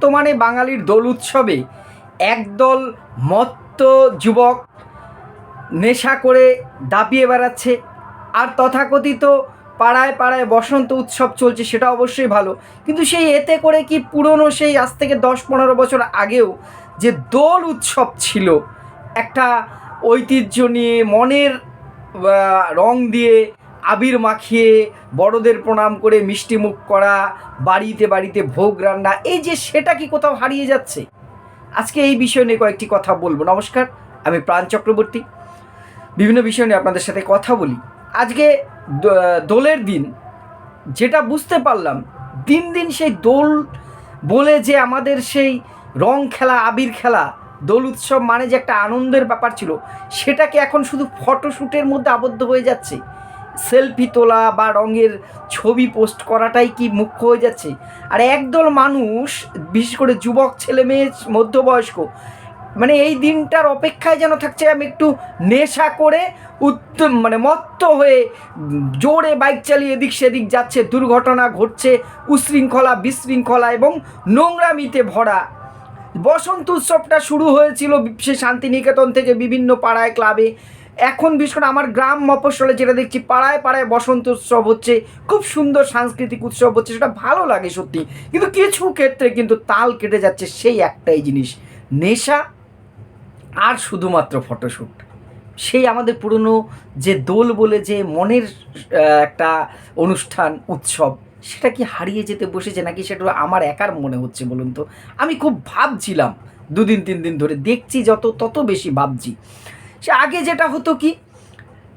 বর্তমানে বাঙালির দোল উৎসবে একদল মত্ত যুবক নেশা করে দাপিয়ে বেড়াচ্ছে। আর তথাকথিত পাড়ায় পাড়ায় বসন্ত উৎসব চলছে, সেটা অবশ্যই ভালো। কিন্তু সেই এতে করে কি পুরনো সেই আজ থেকে দশ পনেরো বছর আগেও যে দোল উৎসব ছিল, একটা ঐতিহ্য নিয়ে মনের রং দিয়ে আবির মাখিয়ে বড়দের প্রণাম করে মিষ্টি মুখ করা, বাড়িতে বাড়িতে ভোগ রান্না, এই যে সেটা কি কোথাও হারিয়ে যাচ্ছে? আজকে এই বিষয় নিয়ে কয়েকটি কথা বলব। নমস্কার, আমি প্রাণ চক্রবর্তী। বিভিন্ন বিষয় নিয়ে আপনাদের সাথে কথা বলি। আজকে দোলের দিন, যেটা বুঝতে পারলাম, দিন দিন সেই দোল বলে যে আমাদের সেই রং খেলা, আবির খেলা, দোল উৎসব মানে যে একটা আনন্দের ব্যাপার ছিল সেটাকে এখন শুধু ফটোশ্যুটের মধ্যে আবদ্ধ হয়ে যাচ্ছে? সেলফি তোলা বা রঙের ছবি পোস্ট করাটাই কি মুখ্য হয়ে যাচ্ছে? আর একদল মানুষ, বিশেষ করে যুবক, ছেলে মেয়ে, মধ্যবয়স্ক মানে এই দিনটার অপেক্ষায় যেন থাকছে, আমি একটু নেশা করে উত্তম মানে মত্ত হয়ে জোরে বাইক চালিয়ে এদিক সেদিক যাচ্ছে, দুর্ঘটনা ঘটছে, উশৃঙ্খলা, বিশৃঙ্খলা এবং নোংরামিতে ভরা। বসন্ত উৎসবটা শুরু হয়েছিল সে শান্তিনিকেতন থেকে বিভিন্ন পাড়ায়, ক্লাবে। এখন বিশেষ করে আমার গ্রাম মফস্বলে যেটা দেখছি, পাড়ায় পাড়ায় বসন্ত উৎসব হচ্ছে, খুব সুন্দর সাংস্কৃতিক উৎসব হচ্ছে, সেটা ভালো লাগে সত্যি। কিন্তু কিছু ক্ষেত্রে কিন্তু তাল কেটে যাচ্ছে সেই একটাই জিনিস, নেশা আর শুধুমাত্র ফটোশ্যুট সেই আমাদের পুরনো যে দোল বলে যে মনের একটা অনুষ্ঠান, উৎসব, সেটা কি হারিয়ে যেতে বসেছে নাকি সেটা আমার একার মনে হচ্ছে বলুন তো? আমি খুব ভাবছিলাম, দুদিন তিন দিন ধরে, দেখছি যত, তত বেশি ভাবছি। আগে যেটা হতো কি,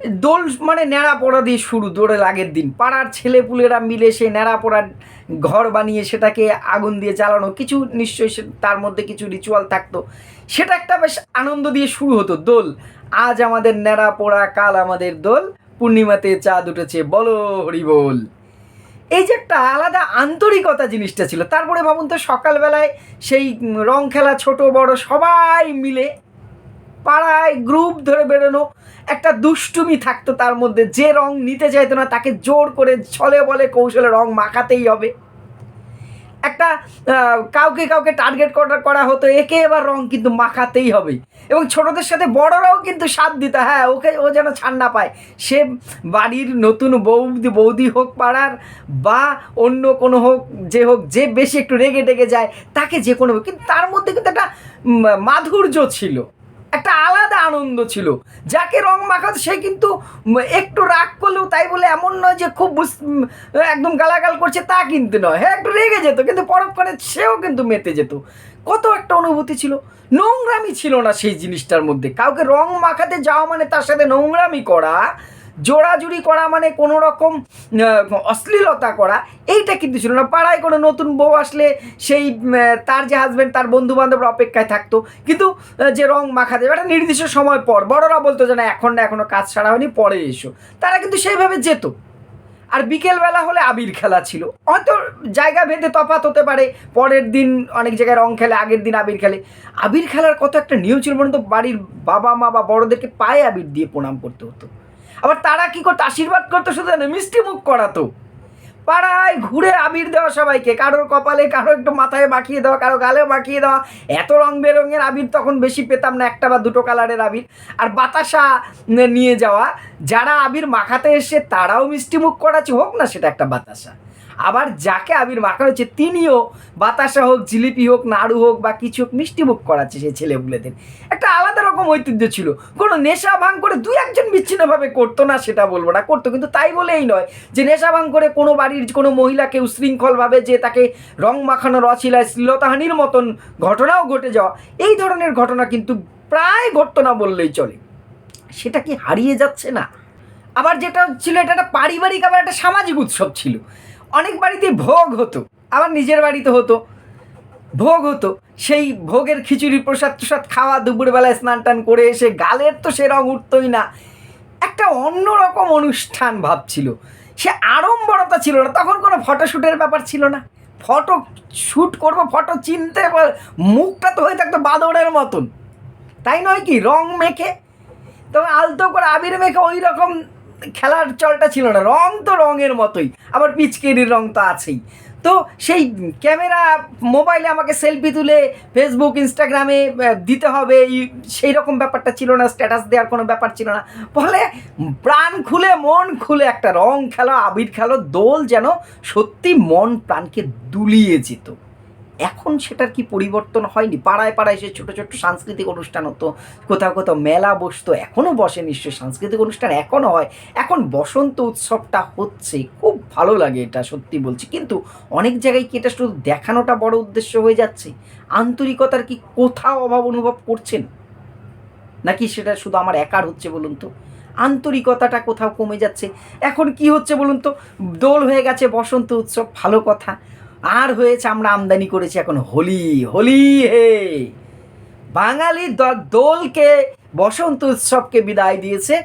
দোল মানে ন্যাড়া পড়া দিয়ে শুরু, দোলের আগের দিন। পাড়ার ছেলেপুলেরা মিলে সেই ন্যাড়া পড়ার ঘর বানিয়ে সেটাকে আগুন দিয়ে চালানো কিছু নিশ্চয়ই সে- তার মধ্যে কিছু রিচুয়াল থাকতো। সেটা একটা বেশ আনন্দ দিয়ে শুরু হতো দোল। আজ আমাদের ন্যাড়া পোড়া, কাল আমাদের দোল। পূর্ণিমাতে চাঁদ উঠেছে বলো হরি বল। এই যে একটা আলাদা আন্তরিকতা জিনিসটা ছিল, তারপরে ভাবুন তো সকালবেলায় সেই রং খেলা ছোট বড় সবাই মিলে পাড়ায় গ্রুপ ধরে বেরোনো, একটা দুষ্টুমি থাকতো তার মধ্যে। যে রং নিতে চাইতো না, তাকে জোর করে ছলে বলে কৌশলে রং মাখাতেই হবে। একটা কাউকে কাউকে টার্গেট করা হতো, একে এবার রং কিন্তু মাখাতেই হবে। এবং ছোটদের সাথে বড়রাও কিন্তু সাথ দিত হ্যাঁ ওকে, ও যেন ছাড় না পায়। সে বাড়ির নতুন বৌদি বৌদি হোক পাড়ার, বা অন্য কোনো হোক, যে হোক, যে বেশি একটু রেগে টেগে যায়, তাকে যে কোনো কিন্তু তার মধ্যে কিন্তু একটা মাধুর্য ছিল। একটা আলাদা আনন্দ ছিল। যাকে রং মাখাতো, সে কিন্তু একটু রাগ করলেও তাই বলে এমন নয় যে খুব একদম গালাগাল করছে তা কিন্তু নয়। হ্যাঁ একটু রেগে যেত, কিন্তু পরক্ষণে সেও কিন্তু মেতে যেত। কত একটা অনুভূতি ছিল। নোংরামি ছিল না সেই জিনিসটার মধ্যে। কাউকে রং মাখাতে যাওয়া মানে তার সাথে নোংরামি করা জোড়াজুড়ি করা মানে কোনো রকম অশ্লীলতা করা, এইটা কিন্তু ছিল না। পাড়ায় কোনো নতুন বউ আসলে সেই তার যে হাজব্যান্ড তার বন্ধু বান্ধবরা অপেক্ষায় থাকতো। কিন্তু যে রং মাখা দেবে, একটা নির্দিষ্ট সময় পর, বড়রা বলতো যে, না, এখন না এখনও কাজ ছাড়া হয়নি, পরে এসো। তারা কিন্তু সেইভাবে যেত। আর বিকেলবেলা হলে আবির খেলা ছিল। হয়তো জায়গা ভেদে তফাৎ হতে পারে, পরের দিন অনেক জায়গায় রং খেলে, আগের দিন আবির খেলে। আবির খেলার কত একটা নিয়ম ছিল বলুন তো, বাড়ির বাবা মা বা বড়দেরকে পায়ে আবির দিয়ে প্রণাম করতে হতো। আবার তারা কি করতো, আশীর্বাদ করতো শুধু না মিষ্টি মুখ করাতো। পাড়ায় ঘুরে আবির দেওয়া সবাইকে, কারোর কপালে, কারও একটু মাথায় মাখিয়ে দেওয়া, কারও গালে মাখিয়ে দেওয়া। এত রং বেরঙের আবির তখন বেশি পেতাম না, একটা বা দুটো কালারের আবির। আর বাতাসা নিয়ে যাওয়া, যারা আবির মাখাতে এসে তারাও মিষ্টি মুখ করাচ্ছে, হোক না সেটা একটা বাতাসা। আবার যাকে আবির মাখা হচ্ছে, তিনিও বাতাসা হোক, জিলিপি হোক, নাড়ু হোক বা কিছু হোক, মিষ্টি মুখ করাচ্ছে সেই ছেলেপুলেদের। একটা আলাদা রকম ঐতিহ্য ছিল। কোনো নেশা ভাঙ করে দুই একজন বিচ্ছিন্নভাবে করতো না সেটা বলব না, করতো। কিন্তু তাই বলেই নয় যে নেশা ভাঙ করে কোনো বাড়ির, কোনো মহিলাকে উশৃঙ্খলভাবে যে তাকে রং মাখানোর অছিলায় শ্লীলতাহানির মতন ঘটনাও ঘটে যাওয়া, এই ধরনের ঘটনা কিন্তু প্রায় ঘটতো না বললেই চলে। সেটা কি হারিয়ে যাচ্ছে না? আবার যেটা ছিল, এটা একটা পারিবারিক, আবার একটা সামাজিক উৎসব ছিল। অনেক বাড়িতে ভোগ হতো, আবার নিজের বাড়িতে হতো। ভোগ হতো। সেই ভোগের খিচুড়ি প্রসাদ টসাদ খাওয়া দুপুরবেলায় স্নান টান করে এসে গালের তো সে রং উঠতই না। একটা অন্যরকম অনুষ্ঠান ভাবছিল। সে আড়ম্বরতা ছিল না। তখন কোনো ফটোশ্যুটের ব্যাপার ছিল না। ফটো শ্যুট করব ফটো চিনতে মুখটা তো হয়ে থাকতো বাদরের মতন। তাই নয় কি? রং মেখে, তবে আলতো করে আবির মেখে ওই রকম খেলার চলটা ছিল না। রং তো রঙের মতোই। আবার পিচকেরির রং তো আছেই। তো সেই ক্যামেরা মোবাইলে আমাকে সেলফি তুলে ফেসবুক ইনস্টাগ্রামে দিতে হবে। সেই রকম ব্যাপারটা ছিল না স্ট্যাটাস দেওয়ার কোনো ব্যাপার ছিল না। ফলে প্রাণ খুলে, মন খুলে একটা রং খেলো, আবির খেলো, দোল যেন সত্যি মন প্রাণকে দুলিয়ে যেত। এখন সেটার কি পরিবর্তন হয়নি? পাড়ায় পাড়ায় সে ছোটো ছোটো সাংস্কৃতিক অনুষ্ঠান হতো, কোথাও কোথাও মেলা বসতো এখনও বসে নিশ্চয়ই সাংস্কৃতিক অনুষ্ঠান এখনও হয়। এখন বসন্ত উৎসবটা হচ্ছে, খুব ভালো লাগে এটা সত্যি বলছি। কিন্তু অনেক জায়গায় কি এটা শুধু দেখানোটা বড় উদ্দেশ্য হয়ে যাচ্ছে? আন্তরিকতার কি কোথাও অভাব অনুভব করছেন? নাকি সেটা শুধু আমার একার হচ্ছে বলুন তো? আন্তরিকতাটা কোথাও কমে যাচ্ছে। এখন কি হচ্ছে বলুন তো? দোল হয়ে গেছে, বসন্ত উৎসব, ভালো কথা। আর হয়েছে আমরা আমদানি করেছি এখন হোলি হোলি হে। বাঙালি দোলকে বসন্ত উৎসবকে বিদায় দিয়েছে,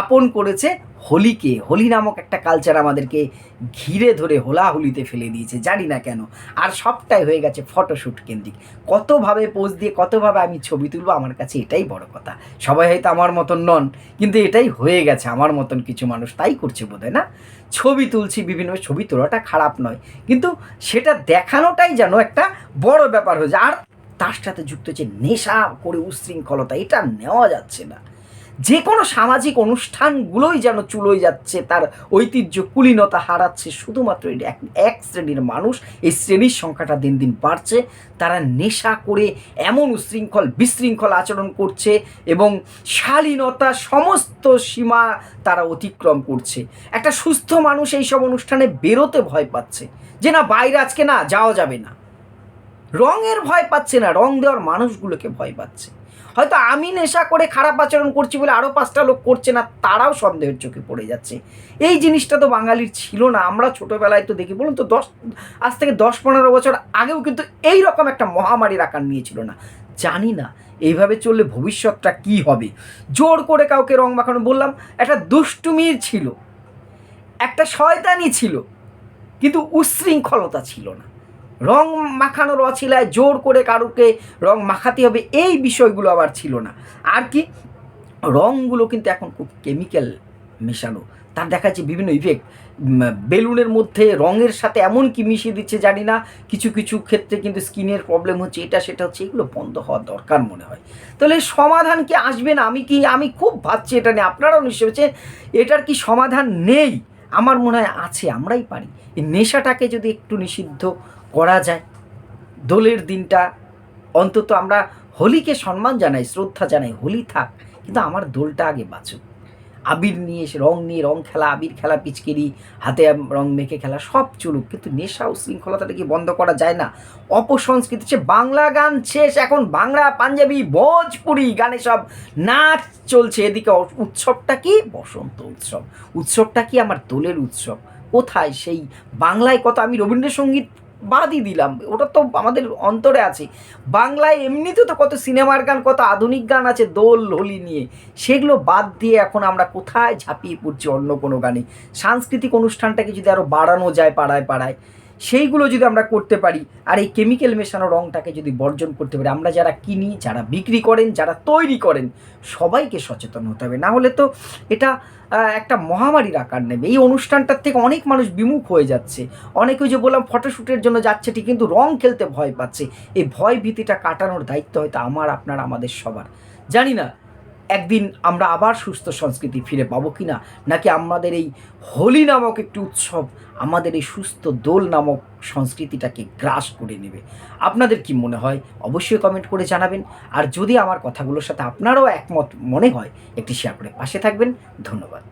আপন করেছে হোলিকে। হোলি নামক একটা কালচার আমাদেরকে ঘিরে ধরে হোলা হোলিতে ফেলে দিয়েছে, জানি না কেন। আর সবটাই হয়ে গেছে ফটোশ্যুট কেন্দ্রিক। কতভাবে পোজ দিয়ে, কতভাবে আমি ছবি তুলবো, আমার কাছে এটাই বড় কথা। সবাই হয়তো আমার মতন নন, কিন্তু এটাই হয়ে গেছে, আমার মতন কিছু মানুষ তাই করছে বোধহয়, না? ছবি তুলছি বিভিন্ন, ছবি তোলাটা খারাপ নয়, কিন্তু সেটা দেখানোটাই যেন একটা বড় ব্যাপার হয়েছে আর তার সাথে যুক্ত হচ্ছে নেশা করে উশৃঙ্খলতা, এটা নেওয়া যাচ্ছে না। যে কোনো সামাজিক অনুষ্ঠানগুলোই যেন চুলোয় যাচ্ছে, তার ঐতিহ্য কুলীনতা হারাচ্ছে, শুধুমাত্র এক এক শ্রেণির মানুষ, এই শ্রেণির সংখ্যাটা দিন দিন বাড়ছে। তারা নেশা করে এমন উশৃঙ্খল, বিশৃঙ্খল আচরণ করছে এবং শালীনতা সমস্ত সীমা তারা অতিক্রম করছে। একটা সুস্থ মানুষ এইসব অনুষ্ঠানে বেরোতে ভয় পাচ্ছে। যে না, বাইরে আজকে না, যাওয়া যাবে না। রঙের ভয় পাচ্ছে না, রং দেওয়ার মানুষগুলোকে ভয় পাচ্ছে। হয়তো আমি নেশা করে খারাপ আচরণ করছি বলে আরও পাঁচটা লোক করছে না, তারাও সন্দেহের চোখে পড়ে যাচ্ছে। এই জিনিসটা তো বাঙালির ছিল না, আমরা ছোটোবেলায় তো দেখি, বলুন তো, দশ, আজ থেকে দশ পনেরো বছর আগেও কিন্তু এই রকম একটা মহামারীর আকার নিয়েছিল না। জানি না, এইভাবে চললে ভবিষ্যৎটা কি হবে। জোর করে কাউকে রং মাখানো, বললাম, একটা দুষ্টুমির ছিল, একটা শয়তানি ছিল, কিন্তু উচ্ছৃঙ্খলতা ছিল না। রং মাখানোর অছিলায় জোর করে কারুকে রং মাখাতে হবে, এই বিষয়গুলো আবার ছিল না। আর কি রঙগুলো কিন্তু এখন খুব কেমিক্যাল মেশানো। তার দেখা যাচ্ছে বিভিন্ন ইফেক্ট বেলুনের মধ্যে রঙের সাথে এমন কি মিশিয়ে দিচ্ছে জানি না, কিছু কিছু ক্ষেত্রে কিন্তু স্কিনের প্রবলেম হচ্ছে, এটা, সেটা হচ্ছে, এগুলো বন্ধ হওয়া দরকার মনে হয়। তাহলে সমাধান কি আসবে না? আমি কি, আমি খুব ভাবছি এটা নিয়ে, আপনারাও নিশ্চয় হচ্ছে এটার কি সমাধান নেই? আমার মনে হয় আছে, আমরাই পারি। এই নেশাটাকে যদি একটু নিষিদ্ধ করা যায়, দোলের দিনটা, অন্তত আমরা হোলিকে সম্মান জানাই, শ্রদ্ধা জানাই, হোলি থাক, কিন্তু আমার দোলটা আগে বাঁচুক আবির নিয়ে রং নিয়ে, রং খেলা, আবির খেলা, পিচকিরি, হাতে রং মেখে খেলা, সব চলুক, কিন্তু নেশা ও শৃঙ্খলতাটা কি বন্ধ করা যায় না? অপসংস্কৃতি সে বাংলা গান শেষ, এখন বাংলা, পাঞ্জাবি, ভোজপুরি গানে সব নাচ চলছে। এদিকে উৎসবটা কি? বসন্ত উৎসব। উৎসবটা কি আমার দোলের উৎসব? কোথায়? সেই বাংলায় কত আমি রবীন্দ্রসঙ্গীত বাদই দিলাম। ওটা তো আমাদের অন্তরে আছে। বাংলায় এমনিতে তো কত সিনেমার গান, কত আধুনিক গান আছে দোল, হোলি নিয়ে। সেগুলো বাদ দিয়ে এখন আমরা কোথায় ঝাঁপিয়ে পড়ছি অন্য কোনো গানে? সাংস্কৃতিক অনুষ্ঠানটাকে যদি আরও বাড়ানো যায় পাড়ায় পাড়ায়। সেইগুলো যদি আমরা করতে পারি, আর এই কেমিক্যাল মেশানো রঙটাকে যদি বর্জন করতে পারি, আমরা যারা কিনি, যারা বিক্রি করেন, যারা তৈরি করেন, সবাইকে সচেতন হতে হবে। না হলে তো এটা একটা মহামারীর আকার নেবে। এই অনুষ্ঠানটার থেকে অনেক মানুষ বিমুখ হয়ে যাচ্ছে। অনেকে যে বললাম ফটোশ্যুটের জন্য যাচ্ছে ঠিক কিন্তু রং খেলতে ভয় পাচ্ছে। এই ভয় ভীতিটা কাটানোর দায়িত্ব হয়তো আমার, আপনার, আমাদের সবার। জানি না। একদিন আমরা আবার সুস্থ সংস্কৃতি ফিরে পাবো কি না নাকি আমাদের এই হোলি নামক একটি উৎসব, আমাদের এই সুস্থ দোল নামক সংস্কৃতিটাকে গ্রাস করে নেবে? আপনাদের কি মনে হয়? অবশ্যই কমেন্ট করে জানাবেন। আর যদি আমার কথাগুলোর সাথে আপনারও একমত মনে হয়, একটি শেয়ার করে পাশে থাকবেন। ধন্যবাদ।